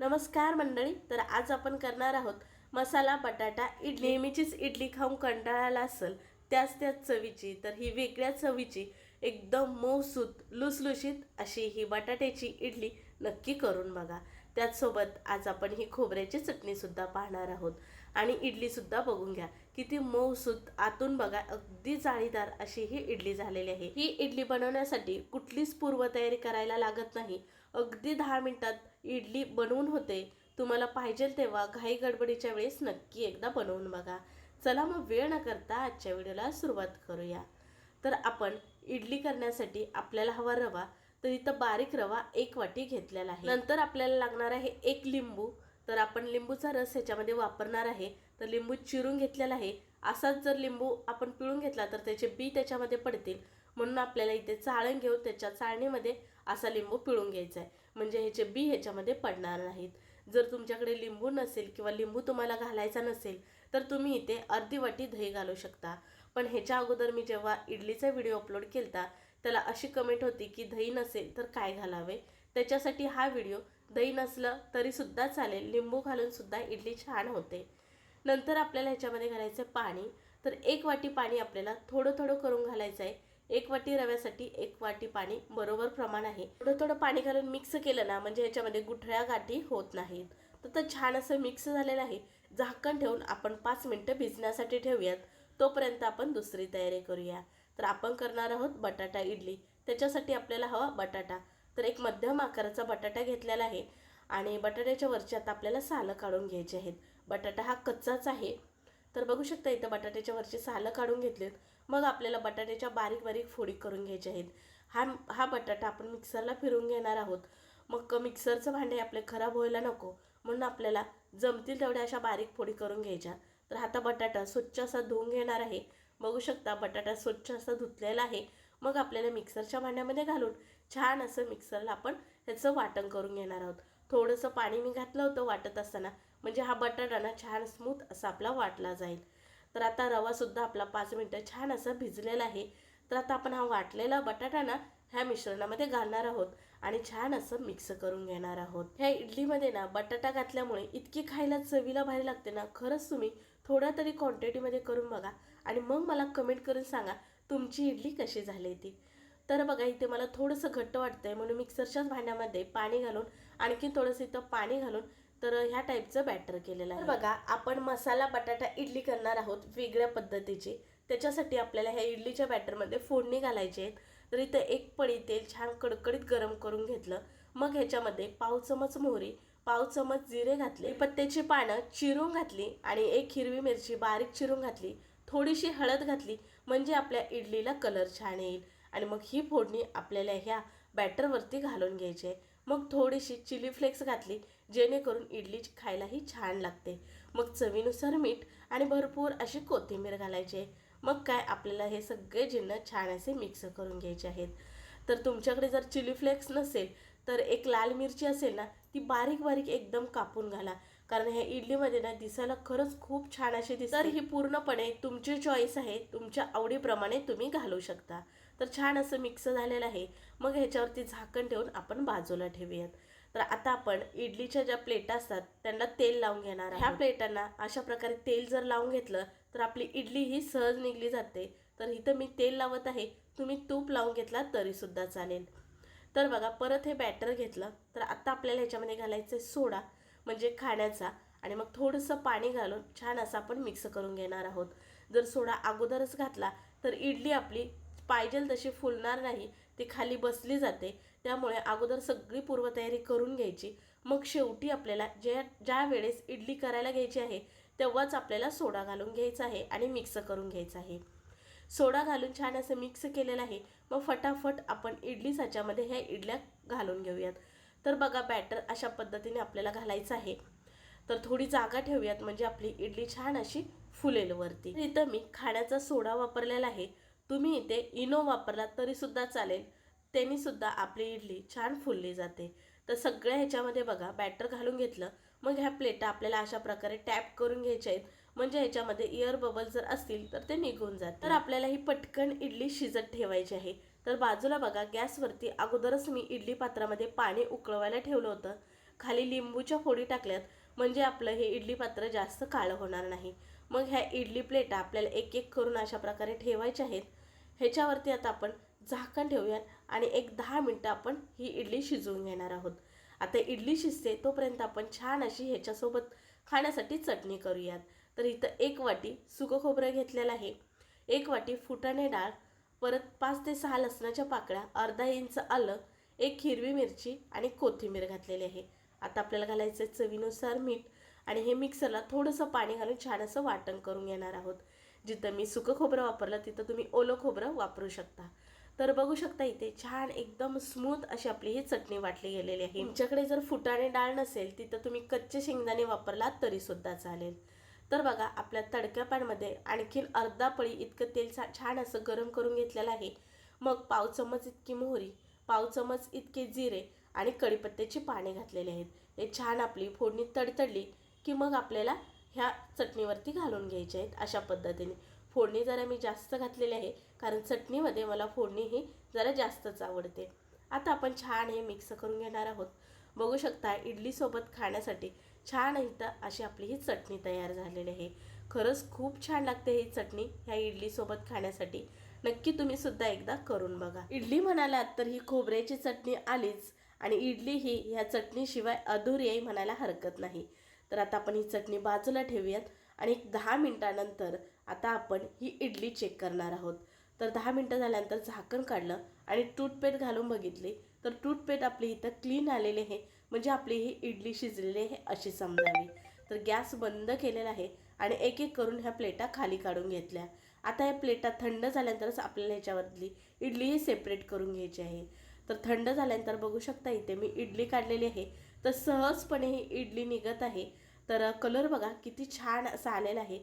नमस्कार मंडळी तर आज आपण करणार आहोत मसाला बटाटा इडली. नेहमीचीच इडली खाऊन कंटाळाला असेल त्याच त्याच चवीची. तर ही वेगळ्या चवीची एकदम मऊसूत लुसलुशीत अशी ही बटाट्याची इडली नक्की करून बघा. त्याचसोबत आज आपण ही खोबऱ्याची चटणीसुद्धा पाहणार आहोत. आणि इडलीसुद्धा बघून घ्या. किती मऊसूत आतून बघा अगदी जाळीदार अशी ही इडली झालेली आहे. ही इडली बनवण्यासाठी कुठलीच पूर्वतयारी करायला लागत नाही. अगदी दहा मिनटात इडली बनवून होते. तुम्हाला पाहिजे तेव्हा घाई गडबडीच्या वेळेस नक्की एकदा बनवून बघा. चला मग वेळ न करता आजच्या व्हिडिओला सुरुवात करूया. तर आपण इडली करण्यासाठी आपल्याला हवा रवा तर इथं बारीक रवा एक वाटी घेतलेला आहे. नंतर आपल्याला लागणार आहे एक लिंबू तर आपण लिंबूचा रस ह्याच्यामध्ये वापरणार आहे. तर लिंबू चिरून घेतलेला आहे. असाच जर लिंबू आपण पिळून घेतला तर त्याचे बी त्याच्यामध्ये पडतील. म्हणून आपल्याला इथे चाळण घेऊन त्याच्या चाळणीमध्ये असा लिंबू पिळून घ्यायचा आहे. म्हणजे ह्याचे बी ह्याच्यामध्ये पडणार नाहीत. जर तुमच्याकडे लिंबू नसेल किंवा लिंबू तुम्हाला घालायचा नसेल तर तुम्ही इथे अर्धी वाटी दही घालू शकता. पण ह्याच्या अगोदर मी जेव्हा इडलीचा व्हिडिओ अपलोड केला त्याला अशी कमेंट होती की दही नसेल तर काय घालावे? त्याच्यासाठी हा व्हिडिओ दही नसलं तरीसुद्धा चालेल. लिंबू घालूनसुद्धा इडली छान होते. नंतर आपल्याला ह्याच्यामध्ये घालायचं आहे पाणी. तर एक वाटी पाणी आपल्याला थोडं थोडं करून घालायचं आहे. एक वाटी रव्यासाठी एक वाटी पाणी बरोबर प्रमाण आहे. थोडं थोडं पाणी घालून मिक्स केलं ना म्हणजे ह्याच्यामध्ये गुठळ्या गाठी होत नाहीत. तर तर छान असं मिक्स झालेलं आहे. झाकण ठेवून आपण पाच मिनटं भिजण्यासाठी ठेवूयात. तोपर्यंत आपण दुसरी तयारी करूया. तर आपण करणार आहोत बटाटा इडली. त्याच्यासाठी आपल्याला हवा बटाटा. तर एक मध्यम आकाराचा बटाटा घेतलेला आहे. आणि बटाट्याच्या वरच्यात आपल्याला सालं काढून घ्यायची आहेत. बटाटा हा कच्चाच आहे. तर बघू शकता इथं बटाट्याच्या वरची सालं काढून घेतलेत. मग आपल्याला बटाट्याच्या बारीक बारीक फोडी करून घ्यायच्या आहेत. हा हा बटाटा आपण मिक्सरला फिरवून घेणार आहोत. मग मिक्सरचं भांडे आपले खराब व्हायला नको. म्हणून आपल्याला जमतील तेवढ्या अशा बारीक फोडी करून घ्यायच्या. तर आता बटाटा स्वच्छ असा धुवून घेणार आहे. बघू शकता बटाटा स्वच्छ असा धुतलेला आहे. मग आपल्याला मिक्सरच्या भांड्यामध्ये घालून छान असं मिक्सरला आपण ह्याचं वाटण करून घेणार आहोत. थोडंसं पाणी मी घातलं होतं वाटत असताना. म्हणजे हा बटाटा ना छान स्मूथ असा आपला वाटला जाईल. तर आता रवासुद्धा आपला पाच मिनटं छान असा भिजलेला आहे. तर आता आपण हा वाटलेला बटाटा ना ह्या मिश्रणामध्ये घालणार आहोत आणि छान असं मिक्स करून घेणार आहोत. ह्या इडलीमध्ये ना बटाटा घातल्यामुळे इतकी खायला चवीला भारी लागते ना. खरंच तुम्ही थोड्या तरी क्वांटिटीमध्ये करून बघा आणि मग मला कमेंट करून सांगा तुमची इडली कशी झाली ती. तर बघा इथे मला थोडंसं घट्ट वाटतंय म्हणून मिक्सरच्याच भांड्यामध्ये पाणी घालून आणखी थोडंसं इथं पाणी घालून तर ह्या टाईपचं बॅटर केलेलं आहे. बघा आपण मसाला बटाटा इडली करणार आहोत वेगळ्या पद्धतीची. त्याच्यासाठी आपल्याला ह्या इडलीच्या बॅटरमध्ये फोडणी घालायची आहेत तर इथं एक पळी तेल छान कडकडीत गरम करून घेतलं. मग ह्याच्यामध्ये पाव चमच मोहरी पाव चमच जिरे घातले. पत्त्याची पानं चिरून घातली आणि एक हिरवी मिरची बारीक चिरून घातली. थोडीशी हळद घातली म्हणजे आपल्या इडलीला कलर छान येईल. आणि मग ही फोडणी आपल्याला ह्या बॅटरवरती घालून घ्यायची आहे. मग थोडीशी चिली फ्लेक्स घातली. जेणेकरून इडली खायलाही छान लागते. मग चवीनुसार मीठ आणि भरपूर अशी कोथिंबीर घालायची. मग काय आपल्याला हे सगळे जिन्नस छान असे मिक्स करून घ्यायचे आहेत. तर तुमच्याकडे जर चिली फ्लेक्स नसेल तर एक लाल मिरची असेल ना ती बारीक बारीक एकदम कापून घाला. कारण ह्या इडलीमध्ये ना दिसायला खरंच खूप छान अशी दिसते. तर ही पूर्णपणे तुमची चॉईस आहे. तुमच्या आवडीप्रमाणे तुम्ही घालू शकता. तर छान असं मिक्स झालेलं आहे. मग ह्याच्यावरती झाकण ठेवून आपण बाजूला ठेवूयात. तर आता आपण इडलीच्या ज्या प्लेट असतात त्यांना तेल लावून घेणार ह्या प्लेटांना अशा प्रकारे तेल जर लावून घेतलं तर आपली इडली ही सहज निघली जाते. तर इथं मी तेल लावत आहे तुम्ही तूप लावून घेतला तरीसुद्धा चालेल. तर बघा परत हे बॅटर घेतलं तर आता आपल्याला ह्याच्यामध्ये घालायचं आहे सोडा म्हणजे खाण्याचा. आणि मग थोडंसं पाणी घालून छान असं आपण मिक्स करून घेणार आहोत. जर सोडा अगोदरच घातला तर इडली आपली पाहिजे तशी फुलणार नाही ती खाली बसली जाते. त्यामुळे अगोदर सगळी पूर्वतयारी करून घ्यायची. मग शेवटी आपल्याला ज्या ज्या वेळेस इडली करायला घ्यायची आहे तेव्हाच आपल्याला सोडा घालून घ्यायचा आहे आणि मिक्स करून घ्यायचा आहे. सोडा घालून छान असं मिक्स केलेलं आहे. मग फटाफट आपण इडली साच्यामध्ये ह्या इडल्या घालून घेऊयात. तर बघा बॅटर अशा पद्धतीने आपल्याला घालायचं आहे. तर थोडी जागा ठेवूयात म्हणजे आपली इडली छान अशी फुलेल वरती. इथं मी खाण्याचा सोडा वापरलेला आहे. तुम्ही इथे इनो वापरला तरीसुद्धा चालेल. त्यांनी सुद्धा आपली इडली छान फुलली जाते. तर सगळ्या ह्याच्यामध्ये बघा बॅटर घालून घेतलं मग ह्या प्लेटा आपल्याला अशा प्रकारे टॅप करून घ्यायच्या आहेत. म्हणजे ह्याच्यामध्ये इयर बबल जर असतील तर ते निघून जातात तर आपल्याला ही पटकन इडली शिजत ठेवायची आहे. तर बाजूला बघा गॅसवरती अगोदरच मी इडली पात्रामध्ये पाणी उकळवायला ठेवलं होतं. खाली लिंबूच्या फोडी टाकल्यात म्हणजे आपलं हे इडली पात्र जास्त काळं होणार नाही. मग ह्या इडली प्लेटा आपल्याला एक एक करून अशा प्रकारे ठेवायच्या आहेत. ह्याच्यावरती आता आपण झाकण ठेवूयात आणि एक दहा मिनटं आपण ही इडली शिजवून घेणार आहोत. आता इडली शिजते तोपर्यंत आपण छान अशी ह्याच्यासोबत खाण्यासाठी चटणी करूयात. तर इथं एक वाटी सुकं खोबरं घेतलेलं आहे. एक वाटी फुटाणे डाळ परत पाच ते सहा लसणाच्या पाकळ्या अर्धा इंच आलं एक हिरवी मिरची आणि कोथिंबीर घातलेली आहे. आता आपल्याला घालायचं आहे चवीनुसार मीठ आणि हे मिक्सरला थोडंसं पाणी घालून छान असं वाटण करून घेणार आहोत. जिथं मी सुकं खोबरं वापरलं तिथं तुम्ही ओलं खोबरं वापरू शकता. तर बघू शकता इथे छान एकदम स्मूथ अशी आपली ही चटणी वाटली गेलेली आहे. तुमच्याकडे जर फुटाणे डाळ नसेल तिथं तुम्ही कच्चे शेंगदाणे वापरलात तरी सुद्धा चालेल. तर बघा आपल्या तडक्या पॅनमध्ये आणखीन अर्धा पळी इतकं तेल छान असं गरम करून घेतलेलं आहे. मग पाव चमच इतकी मोहरी पाव चमच इतके जिरे आणि कढीपत्त्याची पाने घातलेले आहेत. हे छान आपली फोडणी तडतडली की मग आपल्याला ह्या चटणीवरती घालून घ्यायचे आहेत अशा पद्धतीने. फोडणी जरा मी जास्त घातलेली आहे कारण चटणीमध्ये मला फोडणी ही जरा जास्तच आवडते. आता आपण छान हे मिक्स करून घेणार आहोत. बघू शकता इडलीसोबत खाण्यासाठी छान इथं अशी आपली ही चटणी तयार झालेली आहे. खरंच खूप छान लागते ही चटणी ह्या इडलीसोबत खाण्यासाठी. नक्की तुम्ही सुद्धा एकदा करून बघा. इडली म्हणालात तर ही खोबऱ्याची चटणी आलीच आणि इडली ही ह्या चटणीशिवाय अधुरी आहे म्हणायला हरकत नाही. तर आता आपण ही चटणी बाजूला ठेवूयात आणि एक दहा मिनटानंतर आता आपण ही इडली चेक करणार आहोत. तर दहा मिनटं झाल्यानंतर झाकण काढलं आणि टूथपेट घालून बघितली. तर टूथपेट आपली इथं क्लीन आलेले आहे. म्हणजे आपली ही इडली शिजलेली आहे अशी समजावी. तर गॅस बंद केलेला आहे आणि एक एक करून ह्या प्लेटा खाली काढून घेतल्या. आता या प्लेटा थंड झाल्यानंतरच आपल्याला ह्याच्यावरली इडली ही सेपरेट करून घ्यायची आहे. तर थंड झाल्यानंतर बघू शकता इथे मी इडली काढलेली आहे. तर सहजपणे ही इडली निघत आहे. तर कलर बघा किती छान असा आलेला आहे.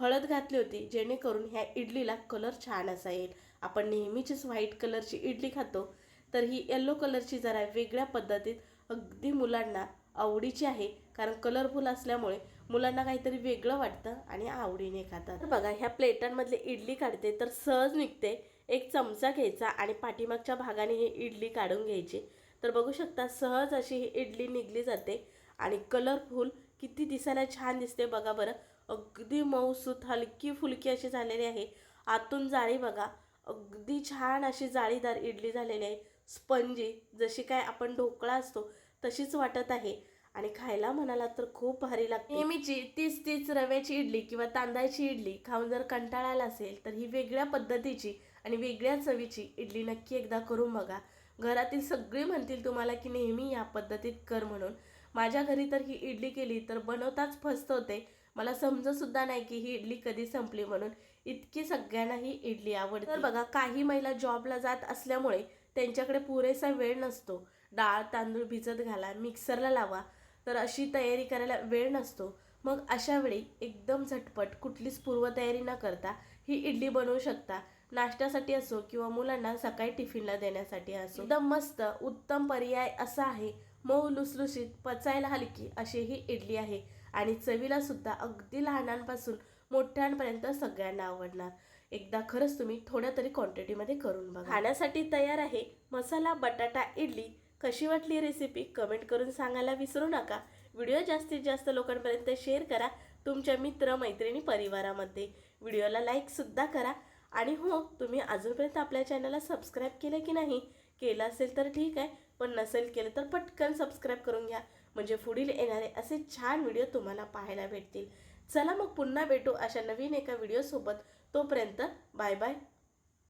हळद घातली होती जेणेकरून ह्या इडलीला कलर छान असा येईल. आपण नेहमीचीच व्हाईट कलरची इडली खातो. तर ही येल्लो कलरची जरा वेगळ्या पद्धतीत अगदी मुलांना आवडीची आहे. कारण कलरफुल असल्यामुळे मुलांना काहीतरी वेगळं वाटतं आणि आवडीने खातात. तर बघा ह्या प्लेटांमधले इडली काढते तर सहज निघते. एक चमचा घ्यायचा आणि पाठीमागच्या भागाने ही इडली काढून घ्यायची. तर बघू शकता सहज अशी ही इडली निघली जाते. आणि कलरफुल किती दिसायला छान दिसते बघा बरं. अगदी मऊसूत हलकी फुलकी अशी झालेली आहे. आतून जाळी बघा. अगदी छान अशी जाळीदार इडली झालेली आहे. स्पंजी जशी काय आपण ढोकळा असतो तशीच वाटत आहे. आणि खायला म्हणाला तर खूप भारी लागते. नेहमीची तीच तीच रव्याची इडली किंवा तांदळाची इडली खाऊन जर कंटाळा आला असेल तर ही वेगळ्या पद्धतीची आणि वेगळ्या चवीची इडली नक्की एकदा करून बघा. घरातील सगळी म्हणतील तुम्हाला की नेहमी या पद्धतीत कर म्हणून. माझ्या घरी तर ही इडली केली तर बनवताच फस्त होते मला समजत सुद्धा नाही की ही इडली कधी संपली म्हणून. इतकी सगळ्यांना ही इडली आवडते. तर बघा काही महिला जॉबला जात असल्यामुळे त्यांच्याकडे पुरेसा वेळ नसतो. डाळ तांदूळ भिजत घाला मिक्सरला लावा. तर अशी तयारी करायला वेळ नसतो. मग अशावेळी एकदम झटपट कुठलीच पूर्वतयारी न करता ही इडली बनवू शकता. नाश्त्यासाठी असो किंवा मुलांना सकाळी टिफिनला देण्यासाठी असो एकदम मस्त उत्तम पर्याय असा आहे. मऊ लुसलुशीत पचायला हलकी अशी ही इडली आहे. आणि चवीला सुद्धा अगदी लहानांपासून मोठ्यांपर्यंत सगळ्यांना आवडणार. एकदा खरंच तुम्ही थोड्या तरी क्वांटिटीमध्ये करून बघा. खाण्यासाठी तयार आहे मसाला बटाटा इडली. कशी वाटली रेसिपी कमेंट करून सांगायला विसरू नका. व्हिडिओ जास्तीत जास्त लोकांपर्यंत शेअर करा. तुमच्या मित्र मैत्रिणी परिवारामध्ये. व्हिडिओला लाईकसुद्धा करा. आणि हो तुम्ही अजूनपर्यंत आपल्या चॅनलला सबस्क्राईब केलं की नाही केलं असेल तर ठीक आहे पण नसेल केलं तर पटकन सबस्क्राईब करून घ्या. म्हणजे पुढील येणारे असे छान व्हिडिओ तुम्हाला पाहायला भेटतील. चला मग पुन्हा भेटू अशा नवीन एका व्हिडिओसोबत तोपर्यंत बाय बाय